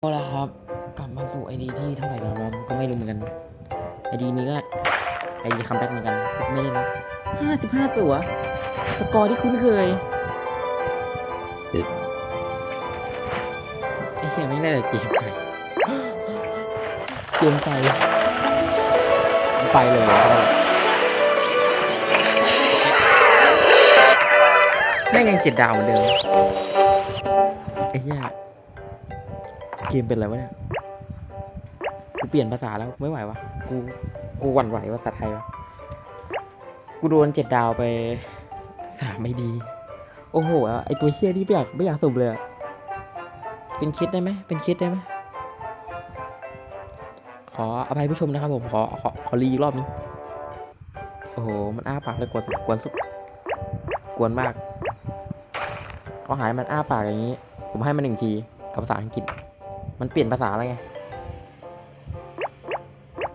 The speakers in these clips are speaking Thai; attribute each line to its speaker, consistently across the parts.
Speaker 1: เอาละครับ กลับมาสู่ไอดีที่เท่าไหร่แล้วเราก็ไม่รู้เหมือนกันไอดีนี้ก็ไอดีคัมแบ็กเหมือนกัน ไม่ได้นะห้าสิบห้าตัว สกอร์ที่คุ้นเคยไอเชี่ยไม่ได้แต่เกมไปเกมไปไปเลยแม่งยังเจ็ดดาวเหมือนเดิมไอ้เหี้ย เกมเป็นอะไรวะเนี่ย กูเปลี่ยนภาษาแล้วไม่ไหววะ กู กูหวั่นไหวภาษาไทยวะ กูโดนเจ็ดดาวไปสามไม่ดี โอ้โห ไอตัวเฮี้ยนี่ไม่อยากไม่อยากสุ่มเลย เป็นคิดได้ไหม เป็นคิดได้ไหม ขออภัยผู้ชมนะครับผม ขอ ขอขอรีอีกรอบนึงโอ้โห มันอ้าปากเลยกวนกวนสุด กวนมากเขาหายมันอ้าปากอย่างนี้ ผมให้มันหนึ่งทีกับภาษาอังกฤษ มันเปลี่ยนภาษาอะไรไง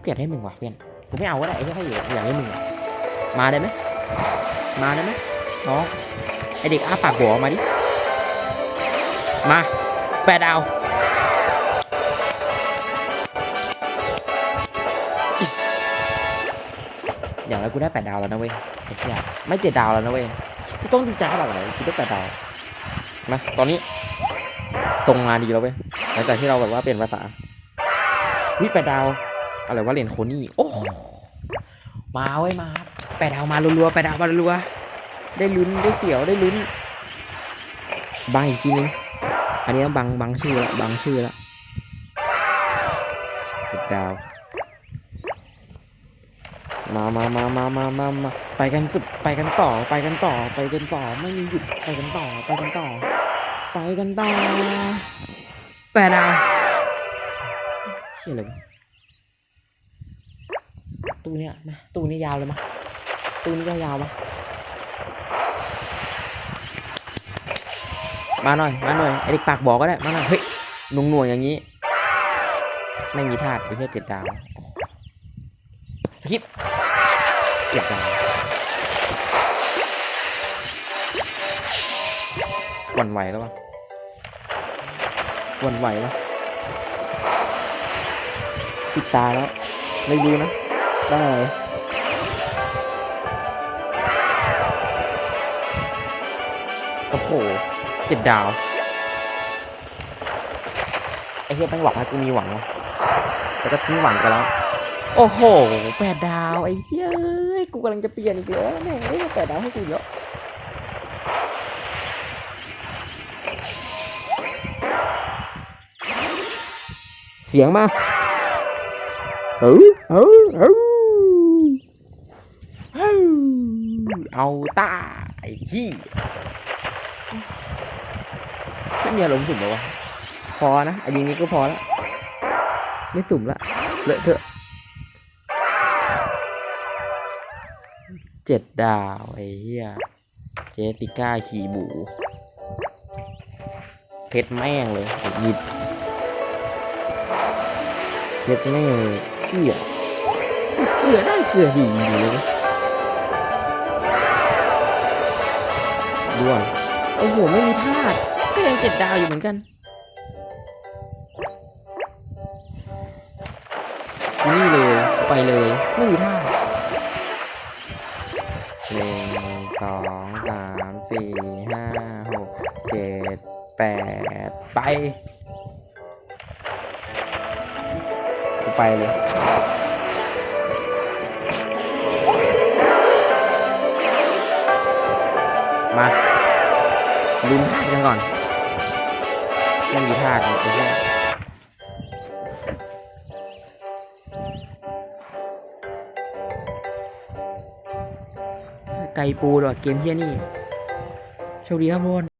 Speaker 1: เปลี่ยนให้มึงว่ะเพื่อนกูไม่เอาก็ได้ไอ้แค่ให้อยู่อย่างให้มึงมาได้ไหมมาได้ไหมน้องไอเด็กอ้าปากหัวออกมาดิมาแปดดาวอิ๊สอย่างไรกูได้แปดดาวแล้วนะเว้ยไอ้เหี้ยไม่เจ็ดดาวแล้วนะเว้ยกูต้องดีใจขนาดไหนกูได้แปดดาวมาตอนนี้ทรงมาดีแล้วเว้ย หลังจากที่เราแบบว่าเปลี่ยนภาษาวิแปดดาว อะไรว่าเหรียญโคนี่ โอ้โหมาเว้ยมา แปดดาวมารัวๆแปดดาวมารัวๆได้ลุ้นได้เขียวได้ลุ้นบังอีกทีนึง อันนี้ต้องบังบังชื่อละบังชื่อละเจ็ดดาว มามามามามามามาไปกันสุดไปกันต่อ ไปกันต่อ ไปกันต่อ ไม่มีหยุด ไปกันต่อ ไปกันต่อ ไปกันต่อ แปดดาวเชี่ยอะไรวะตู้เนี้ยมาตู้นี้ยาวเลยมะตู้นี้ยาวมะมาหน่อย มาหน่อยไอเด็กปากบอกก็ได้ มาหน่อย เฮ้ยหนุ่งหน่วงอย่างนี้ ไม่มีธาตุไอ้แค่เจ็ดดาวสกิปเจ็ดดาวหวั่นไหวแล้ววะ วั่นไหวแล้วปิดตาแล้ว ไม่รู้นะ ได้อะไรโอ้โหเจ็ดดาว ไอ้เหี้ยแม่งหวังให้กูมีหวังวะแต่ก็ทิ้งหวังไปแล้ว โอ้โหแปดดาว ไอ้เหี้ยกูกำลังจะเปลี่ยนอีกแล้วแม่งเอ้ยแปดดาวให้กูอีกแล้ สียงมาเออเออเออเออเอาตาไอ้ขี้ไม่มีอารมณ์สุ่มเลยวะพอนะอันนี้ก็พอละไม่สุ่มละเลอะเทอะเจ็ดดาวไอ้เหี้ยเจติก้าขี่บูเพชรแม่งเลยไอ้หยิบ เพชรแม่งเลยเกลือเกลือได้เกลือดีอยู่เลยด้วงโอ้โหไม่มีธาตุก็ยังเจ็ดดาวอยู่เหมือนกันนี่เลยไปเลยไม่มีท่าหนึ่งสองสามสี่ห้าหกเจ็ดแปดไป ไปเลยมาลุ้นธาตุกันก่อนไม่มีธาตุเลยไอ้เหี้ยไก่ปูด้วยเกมเฮียนี่ โชคดีครับทุกคน